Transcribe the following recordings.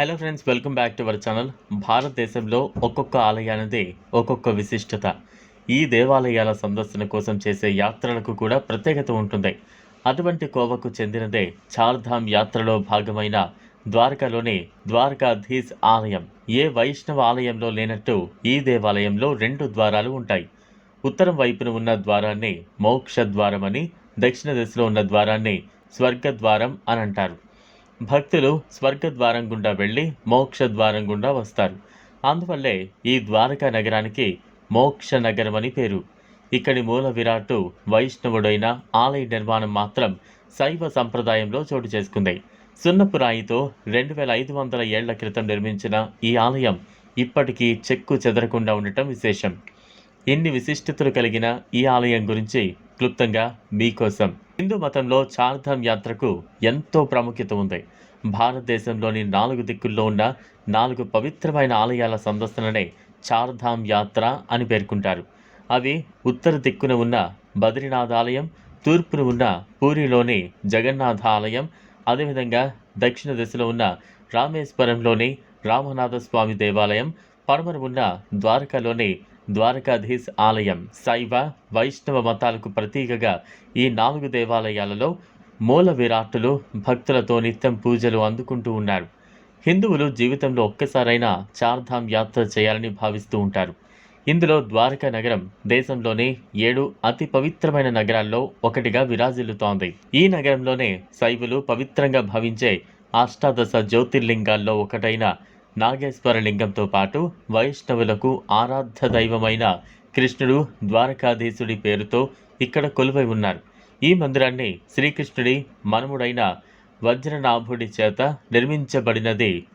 Hello friends welcome back to our channel భారతదేశంలో ఒక్కొక్క ఆలయానిది ఒక్కొక్క విశిష్టత. ఈ దేవాలయాల సందర్శన కోసం చేసే యాత్రలకు కూడా ప్రత్యేకత ఉంటుంది. అటువంటి కోవకు చెందినదే చార్ధామ్ యాత్రలో భాగమైన ద్వారకాలోని ద్వారకాధీస్ ఆలయం. ఏ వైష్ణవ ఆలయంలో లేనట్టు ఈ దేవాలయంలో రెండు ద్వారాలు ఉంటాయి. ఉత్తరం వైపున ఉన్న ద్వారాన్ని మోక్ష ద్వారం అని దక్షిణ దిశలో ఉన్న ద్వారాన్ని స్వర్గద్వారం అని అంటారు. భక్తులు స్వర్గద్వారం గుండా వెళ్ళి మోక్ష ద్వారం గుండా వస్తారు. అందువల్లే ఈ ద్వారకా నగరానికి మోక్ష నగరం అని పేరు. ఇక్కడి మూల విరాట్టు వైష్ణవుడైన ఆలయ నిర్మాణం మాత్రం శైవ సంప్రదాయంలో చోటు చేసుకుంది. సున్నపు రాయితో రెండు వేల ఐదు వందల ఏళ్ళ క్రితం నిర్మించిన ఈ ఆలయం ఇప్పటికీ చెక్కు చెదరకుండా ఉండటం విశేషం. ఇన్ని విశిష్టతలు కలిగిన ఈ ఆలయం గురించి క్లుప్తంగా మీకోసం హిందూ మతంలో చార్ధామ్ యాత్రకు ఎంతో ప్రాముఖ్యత ఉంది. భారతదేశంలోని నాలుగు దిక్కుల్లో ఉన్న నాలుగు పవిత్రమైన ఆలయాల సందర్శననే చార్ధామ్ యాత్ర అని పేర్కొంటారు. అవి ఉత్తర దిక్కున ఉన్న బద్రీనాథ్ ఆలయం తూర్పున ఉన్న పూరిలోని జగన్నాథ ఆలయం అదేవిధంగా దక్షిణ దిశలో ఉన్న రామేశ్వరంలోని రామనాథ స్వామి దేవాలయం పడమర ఉన్న ద్వారకాలోని ద్వారకాధీశ్ ఆలయం శైవ వైష్ణవ మతాలకు ప్రతీకగా ఈ నాలుగు దేవాలయాలలో మూల విరాట్టులు భక్తులతో నిత్యం పూజలు అందుకుంటూ ఉన్నారు. హిందువులు జీవితంలో ఒక్కసారైనా చార్ధామ్ యాత్ర చేయాలని భావిస్తూ ఉంటారు. ఇందులో ద్వారకా నగరం దేశంలోనే ఏడు అతి పవిత్రమైన నగరాల్లో ఒకటిగా విరాజిల్లుతోంది. ఈ నగరంలోనే శైవులు పవిత్రంగా భావించే అష్టాదశ జ్యోతిర్లింగాల్లో ఒకటైన నాగేశ్వర లింగంతో పాటు వైష్ణవులకు ఆరాధ్య దైవమైన కృష్ణుడు ద్వారకాధీశుడి పేరుతో ఇక్కడ కొలువై ఉన్నారు. ఈ మందిరాన్ని శ్రీకృష్ణుడి మనముడైన వజ్రనాభుడి చేత నిర్మించబడినది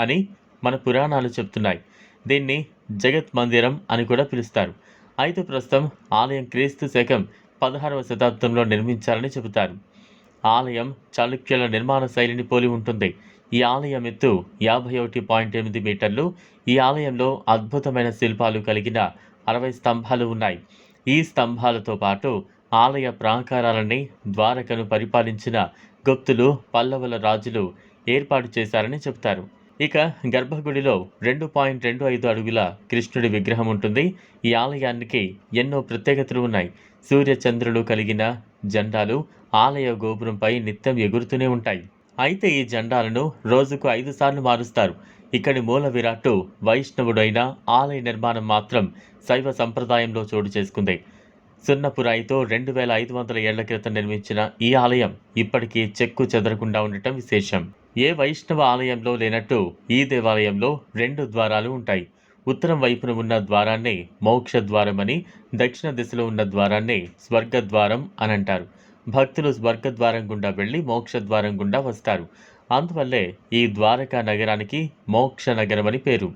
అని మన పురాణాలు చెప్తున్నాయి. దీన్ని జగత్ మందిరం అని కూడా పిలుస్తారు. అయితే ప్రస్తుతం ఆలయం క్రీస్తు శకం పదహారవ శతాబ్దంలో నిర్మించాలని చెబుతారు. ఆలయం చాళుక్యుల నిర్మాణ శైలిని పోలి ఉంటుంది. ఈ ఆలయం ఎత్తు యాభై ఒకటి పాయింట్ ఎనిమిది మీటర్లు. ఈ ఆలయంలో అద్భుతమైన శిల్పాలు కలిగిన అరవై స్తంభాలు ఉన్నాయి. ఈ స్తంభాలతో పాటు ఆలయ ప్రాకారాలని ద్వారకను పరిపాలించిన గుప్తులు పల్లవుల రాజులు ఏర్పాటు చేశారని చెబుతారు. ఇక గర్భగుడిలో రెండు పాయింట్ రెండు ఐదు అడుగుల కృష్ణుడి విగ్రహం ఉంటుంది. ఈ ఆలయానికి ఎన్నో ప్రత్యేకతలు ఉన్నాయి. సూర్య చంద్రులు కలిగిన జెండాలు ఆలయ గోపురంపై నిత్యం ఎగురుతూనే ఉంటాయి. అయితే ఈ జెండాలను రోజుకు ఐదు సార్లు మారుస్తారు. ఇక్కడి మూల విరాట్టు వైష్ణవుడైన ఆలయ నిర్మాణం మాత్రం శైవ సంప్రదాయంలో చోటు చేసుకుంది. సున్నపురాయితో రెండు వేల ఐదు వందల ఏళ్ళ క్రితం నిర్మించిన ఈ ఆలయం ఇప్పటికీ చెక్కు చెదరకుండా ఉండటం విశేషం. ఏ వైష్ణవ ఆలయంలో లేనట్టు ఈ దేవాలయంలో రెండు ద్వారాలు ఉంటాయి. ఉత్తరం వైపున ఉన్న ద్వారాన్ని మోక్ష ద్వారం అని దక్షిణ దిశలో ఉన్న ద్వారాన్ని స్వర్గద్వారం అని అంటారు. భక్తులు స్వర్గద్వారం గుండా వెళ్ళి మోక్ష ద్వారం గుండా వస్తారు. అందువల్లే ఈ ద్వారకా నగరానికి మోక్ష నగరం అని పేరు.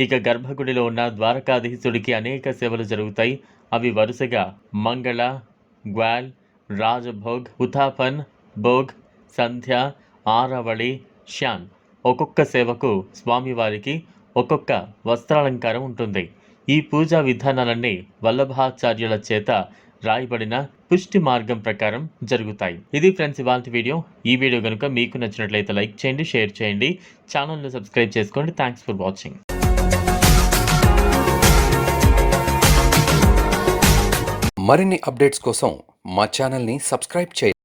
ఇక గర్భగుడిలో ఉన్న ద్వారకాధీశుడికి అనేక సేవలు జరుగుతాయి. అవి వరుసగా మంగళ గ్వాల్ రాజభోగ్ ఉథాపన్ భోగ్ సంధ్య ఆరవళి శ్యాన్ ఒక్కొక్క సేవకు స్వామివారికి ఒక్కొక్క వస్త్రాలంకారం ఉంటుంది. ఈ పూజా విధానాలన్నీ వల్లభాచార్యుల చేత రాయబడిన పుష్టి మార్గం ప్రకారం జరుగుతాయి. ఇది ఫ్రెండ్స్ ఇవాళ వీడియో. ఈ వీడియో కనుక మీకు నచ్చినట్లయితే లైక్ చేయండి షేర్ చేయండి. ఛానల్ను సబ్స్క్రైబ్ చేసుకోండి. Thanks for watching. మరిన్ని అప్డేట్స్ కోసం మా ఛానల్ని సబ్స్క్రైబ్ చేయండి.